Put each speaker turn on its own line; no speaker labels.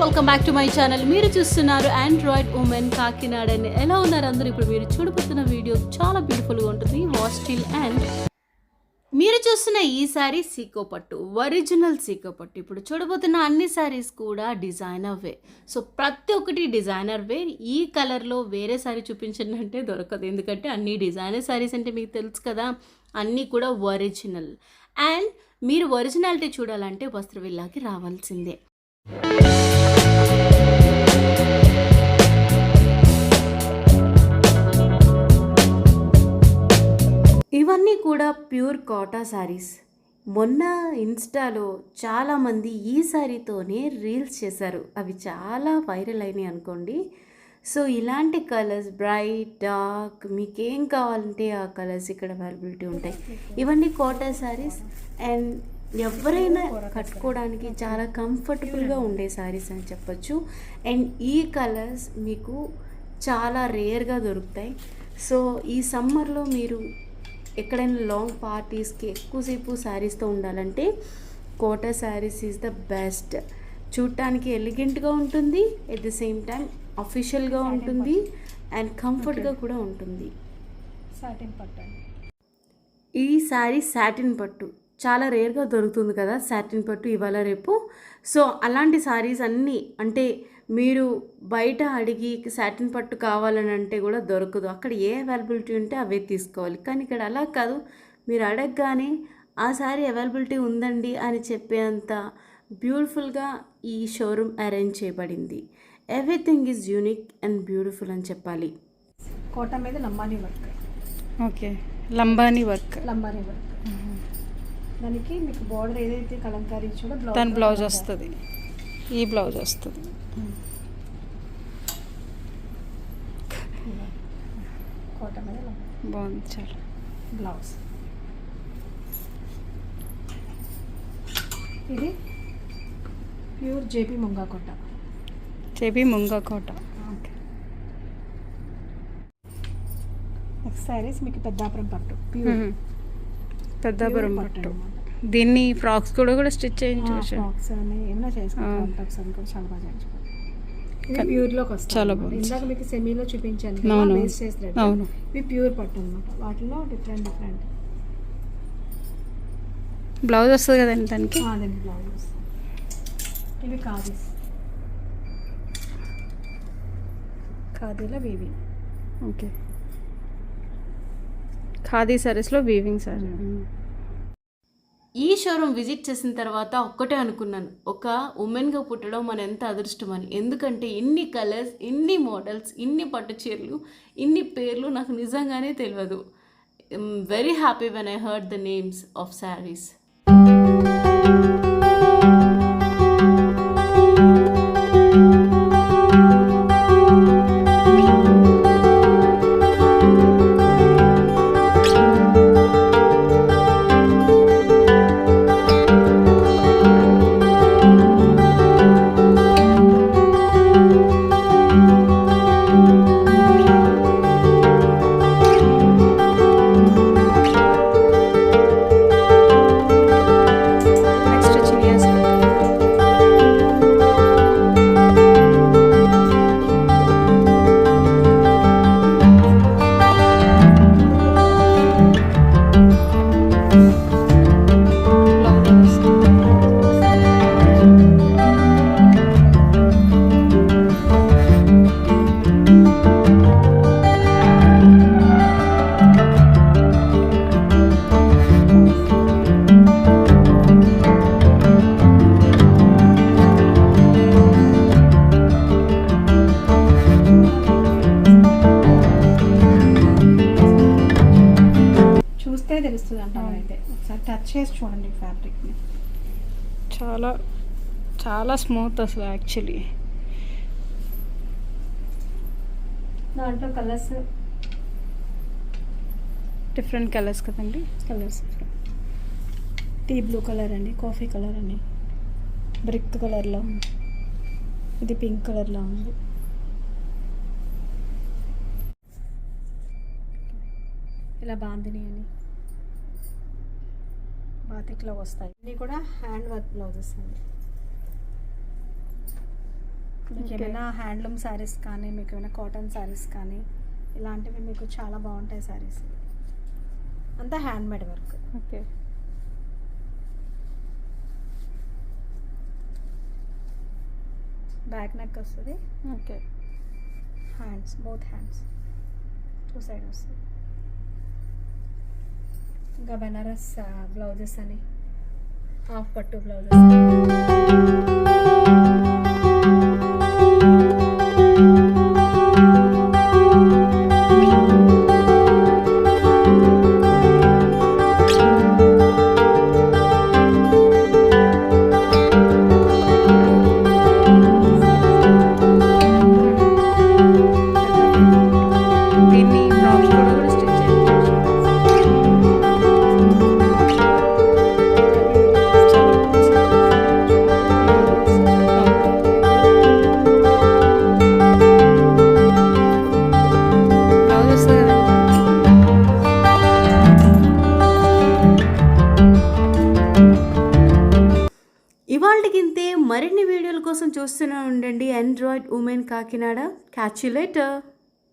Welcome back to my channel మీరు చూస్తున్నారు Android women Kakinada అని ఎలా ఉన్నారు అందరూ? ఇప్పుడు మీరు చూడబోతున్న వీడియో చాలా బ్యూటిఫుల్గా ఉంటుంది. వాస్టిల్ అండ్ మీరు చూస్తున్న ఈ శారీ సీకో పట్టు ఒరిజినల్ సీకో పట్టు. ఇప్పుడు చూడబోతున్న అన్ని శారీస్ కూడా డిజైనర్ వే. సో ప్రతి ఒక్కటి డిజైనర్ వే. ఈ కలర్లో వేరే శారీ చూపించండి అంటే దొరకదు. ఎందుకంటే అన్ని డిజైనర్ శారీస్ అంటే మీకు తెలుసు కదా అన్నీ కూడా ఒరిజినల్ అండ్ మీరు ఒరిజినాలిటీ చూడాలంటే వస్త్రవిల్లాకి రావాల్సిందే. ఇవన్నీ కూడా ప్యూర్ కోటా శారీస్ మొన్న ఇన్స్టాలో చాలామంది ఈ శారీతోనే రీల్స్ చేశారు. అవి చాలా వైరల్ అయినాయి అనుకోండి. సో ఇలాంటి కలర్స్ బ్రైట్ డార్క్ మీకేం కావాలంటే ఆ కలర్స్ ఇక్కడ అవైలబిలిటీ ఉంటాయి. ఇవన్నీ కోటా శారీస్ అండ్ ఎవరైనా కట్టుకోవడానికి చాలా కంఫర్టబుల్గా ఉండే శారీస్ అని చెప్పొచ్చు. అండ్ ఈ కలర్స్ మీకు చాలా రేర్గా దొరుకుతాయి. సో ఈ సమ్మర్లో మీరు ఎక్కడైనా లాంగ్ పార్టీస్కి ఎక్కువసేపు శారీస్తో ఉండాలంటే Kota sarees is the best. చూడటానికి ఎలిగెంట్గా ఉంటుంది ఎట్ ద సేమ్ టైం అఫీషియల్గా ఉంటుంది అండ్ కంఫర్ట్గా కూడా ఉంటుంది.
సాటిన్
ఈ శారీ సాటిన్ పట్టు. చాలా రేర్గా దొరుకుతుంది కదా సాటిన్ పట్టు ఇవాళ రేపు. సో అలాంటి శారీస్ అన్నీ అంటే మీరు బయట అడిగి సాటిన్ పట్టు కావాలని అంటే కూడా దొరకదు. అక్కడ ఏ అవైలబిలిటీ ఉంటే అవే తీసుకోవాలి. కానీ ఇక్కడ అలా కాదు. మీరు అడగగానే ఆ శారీ అవైలబిలిటీ ఉందండి అని చెప్పేంత బ్యూటిఫుల్గా ఈ షోరూమ్ అరేంజ్ చేయబడింది. Everything is unique and beautiful అని చెప్పాలి.
కోట మీద Lambani work.
Okay. Lambani work.
Lambani work. దానికి మీకు బార్డర్ ఏదైతే కలంకారీ ఇచ్చాడో
దాని బ్లౌజ్ వస్తుంది. ఈ బ్లౌజ్ వస్తుంది.
కోట మీద
బాగుంది చాలా.
బ్లౌజ్ ఇది ప్యూర్ జేపీ ముంగా కోట
చెబి ముంగ కోట
ఓకే. నెక్స్ట్ శారీస్ మీకు పెద్దాపురం పట్టు. ప్యూర్.
పెద్దాపురం పట్టు. దీన్ని ఫ్రాక్స్ కూడా కూడా స్టిచ్ చేయించవచ్చు
ఫ్రాక్స్ అని ఏమైనా
ఆ.
చేసుకోవాలి టాప్స్ అని కూడా చాలా బాగా చేయించుకోవాలి. ఇవి
కానీ
ప్యూర్లోకి వస్తాయి
చాలా. బాగుంది.
ఇందాక మీకు సెమీలో చూపించాను
అవును.
ఇవి ప్యూర్ పట్టు అనమాట వాటిలో డిఫరెంట్ డిఫరెంట్
బ్లౌజ్ వస్తుంది కదండి దానికి?
ఇవి ఖాదీలో
ఓకే. ఖాదీ సారీస్లో వీవింగ్ సారీ
ఈ షోరూమ్ విజిట్ చేసిన తర్వాత ఒక్కటే అనుకున్నాను. ఒక ఉమెన్గా పుట్టడం మన ఎంత అదృష్టం అని. ఎందుకంటే ఇన్ని కలర్స్ ఇన్ని మోడల్స్ ఇన్ని పట్టు చీరలు ఇన్ని పేర్లు నాకు నిజంగానే తెలియదు. Very happy when I heard the names of saris
తెలుస్తుంది అయితే? ఒకసారి టచ్ చేసి చూడండి ఫ్యాబ్రిక్ని
చాలా చాలా స్మూత్ అసలు యాక్చువల్లీ
దాంట్లో కలర్స్
డిఫరెంట్ కలర్స్ కదండి?
కలర్స్ టీ బ్లూ కలర్ అండి కాఫీ కలర్ అండి. బ్రిక్ కలర్లో ఇది పింక్ కలర్లో ఉంది. ఇలా బాందిని అని బాతిక్లో వస్తాయి. ఇవి కూడా హ్యాండ్ వర్క్ బ్లౌజెస్ అండి. మీకు. ఏమైనా హ్యాండ్లూమ్ శారీస్ కానీ మీకు ఏమైనా కాటన్ శారీస్ కానీ ఇలాంటివి మీకు చాలా బాగుంటాయి శారీస్. అంతా handmade work.
Okay.
Back neck వస్తుంది.
Okay.
Hands both hands two side వస్తుంది. ఇంకా బెనారస్ బ్లౌజెస్ అని. హాఫ్ పట్టు బ్లౌజెస్.
ఇంతే మరిన్ని వీడియోల కోసం చూస్తూనే ఉండండి. Android women Kakinada. Catch later